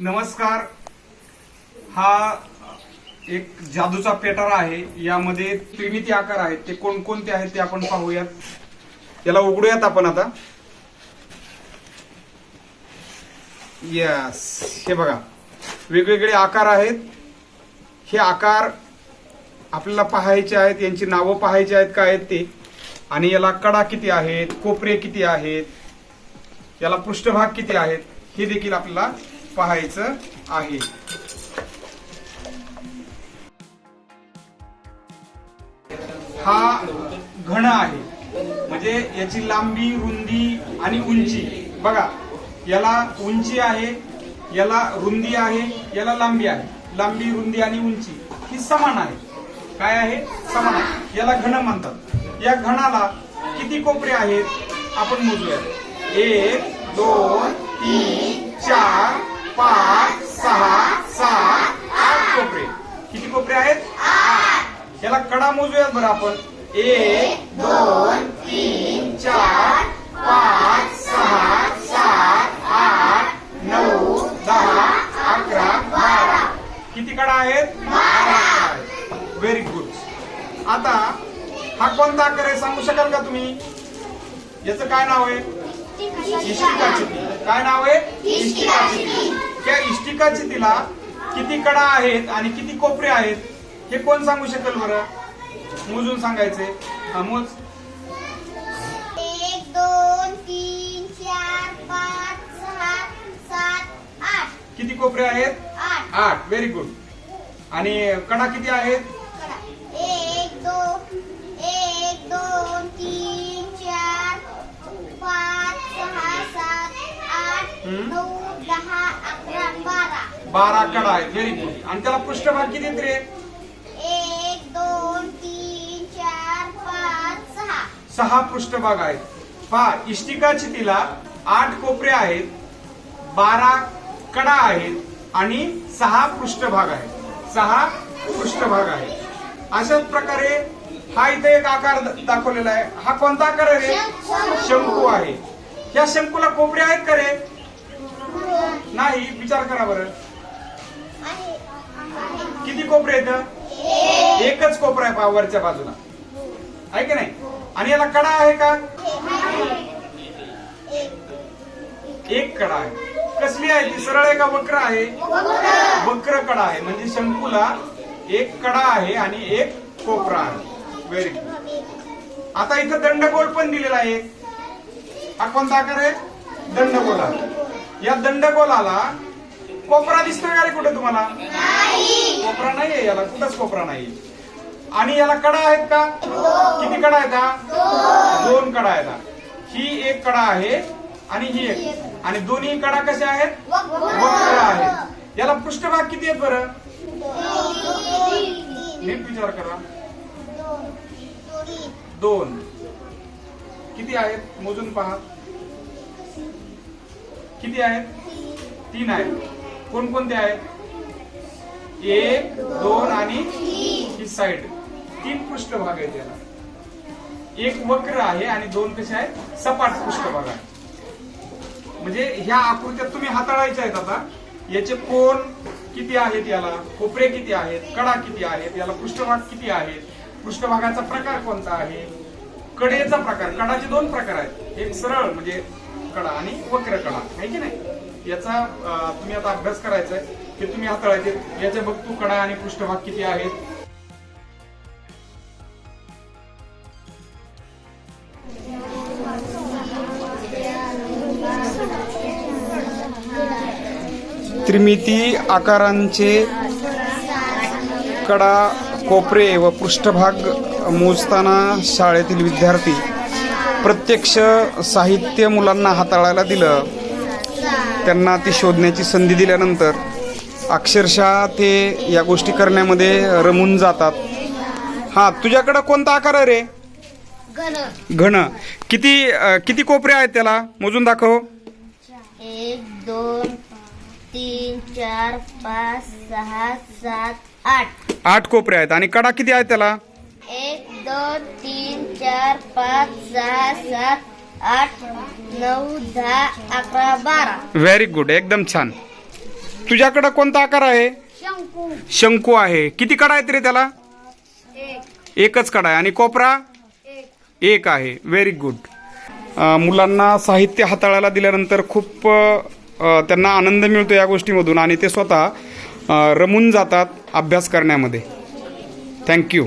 नमस्कार. हा एक जादूचा पेटारा आहे. यामध्ये त्रिमिती आकार आहेत. ते कोणकोणते आहेत ते आपण पाहूयात. याला उघडूयात आपण आता. यस हे बघा. वेगवेगळे आकार आहेत. हे आकार आपल्याला पाहायचे आहेत. यांची नावं पाहायची आहेत काय आहेत ते. आणि याला कडा किती आहेत? कोपरे किती आहेत? याला पृष्ठभाग किती आहेत? हे देखील आपल्याला पाहायचं आहे. हा घन आहे. म्हणजे याची लांबी रुंदी आणि उंची. बघा याला उंची आहे याला रुंदी आहे याला लांबी आहे. लांबी रुंदी आणि उंची ही समान आहे. काय आहे? समान आहे. याला घन म्हणतात. या घनाला किती कोपरे आहेत? आपण मोजूया. एक दोन तीन चार कडा मोजूयात बरं आपण. एक दोन तीन चार पाच सहा सात आठ नऊ दहा अकरा बारा. किती कडा आहेत? व्हेरी गुड आता हा कोणता आकार आहे सांगू शकाल का तुम्ही? याचं काय नाव आहे? इष्टिका चिती. काय नाव आहे? इष्टिका चिती. त्या इष्टिका चितीला किती कडा आहेत आणि किती कोपरे आहेत? हे कोण सांगू शकेल बरं? मोजून सांगायचे. हा मोज. एक दोन तीन चार पाच सहा सात आठ. किती कोपरे आहेत? आठ. आठ. व्हेरी गुड आणि कडा किती आहेत? करा. एक दोन एक दोन तीन चार पाच सहा सात आठ हम्म. नऊ दहा अकरा बारा. बारा कडा आहेत. व्हेरी गुड आणि त्याला पृष्ठभाग किती रे? सहा पृष्ठभाग आहेत. पहा इष्टिका चितीला आठ कोपरे आहेत बारा कडा आहेत आणि सहा पृष्ठभाग आहेत. सहा पृष्ठभाग आहेत. अशाच प्रकारे हा इथे एक आकार दाखवलेला आहे. हा कोणता आकार आहे शंकू. आहे. या शंकूला कोपरे आहेत का रे? नाही विचार करा बरं. किती कोपरे आहेत? एकच कोपरा आहे वरच्या बाजूला. आहे की नाही? आणि याला कडा आहे का? एक कडा आहे. कसली आहे ती? सरळ आहे का वक्र आहे? वक्र कडा आहे. म्हणजे शंकूला एक कडा आहे आणि एक कोपरा आहे. व्हेरी गुड आता इथं दंडगोल पण दिलेला आहे. हा कोणता आकार आहे? दंडगोल आहे या दंडगोलाला कोपरा दिसतोय का रे कुठे तुम्हाला? कोपरा नाहीये याला. कुठंच कोपरा नाहीये. आणि याला कडा आहेत का? किती कडा आहेत का दोन कडा आहेत ही. एक कडा आहे आणि ही एक. आणि दोन्ही कडा कशा आहेत? वक्र आहेत. याला पृष्ठभाग किती आहेत बरं? नीट विचार करा. दोन. किती आहेत? मोजून पहा. किती आहेत? तीन आहेत. कोणकोणते आहेत? एक दोन आणि ही साइड तीन पृष्ठभाग आहेत याला. एक वक्र आहे आणि दोन कसे आहेत? सपाट पृष्ठभाग आहे म्हणजे ह्या आकृत्या तुम्ही हाताळायच्या आहेत आता. याचे कोण किती आहेत याला? कोपरे किती आहेत? कडा किती आहेत? याला पृष्ठभाग किती आहेत? पृष्ठभागाचा प्रकार कोणता आहे? कडेचा प्रकार. कडाचे दोन प्रकार आहेत. एक सरळ म्हणजे कडा आणि वक्र कडा. आहे की नाही? याचा तुम्ही आता अभ्यास करायचा आहे. हे तुम्ही हाताळायचे याच्या बघतो कडा आणि पृष्ठभाग किती आहेत? त्रिमिती आकारांचे कडा कोपरे व पृष्ठभाग मोजताना शाळेतील विद्यार्थी प्रत्यक्ष साहित्य मुलांना हाताळायला दिलं. त्यांना ती शोधण्याची संधी दिल्यानंतर अक्षरशः ते या गोष्टी करण्यामध्ये रमून जातात. हां तुझ्याकडं कोणता आकार आहे रे? घन. किती किती कोपरे आहेत त्याला? मोजून दाखव. एक दोन तीन चार पाच सहा सात आठ. आठ कोपऱ्या आहेत. आणि कडा किती आहे त्याला? एक दोन तीन चार पाच सहा सात आठ नऊ दहा अकरा बारा. व्हेरी गुड एकदम छान. तुझ्याकडं कोणता आकार आहे? शंकू. आहे. किती कडा आहेत रे त्याला? एकच कडा आहे. आणि कोपरा? एक. आहे. व्हेरी गुड मुलांना साहित्य हाताळायला दिल्यानंतर खूप त्यांना आनंद मिळतो या गोष्टीमधून आणि ते स्वतः रमून जातात अभ्यास करण्यामध्ये. थँक्यू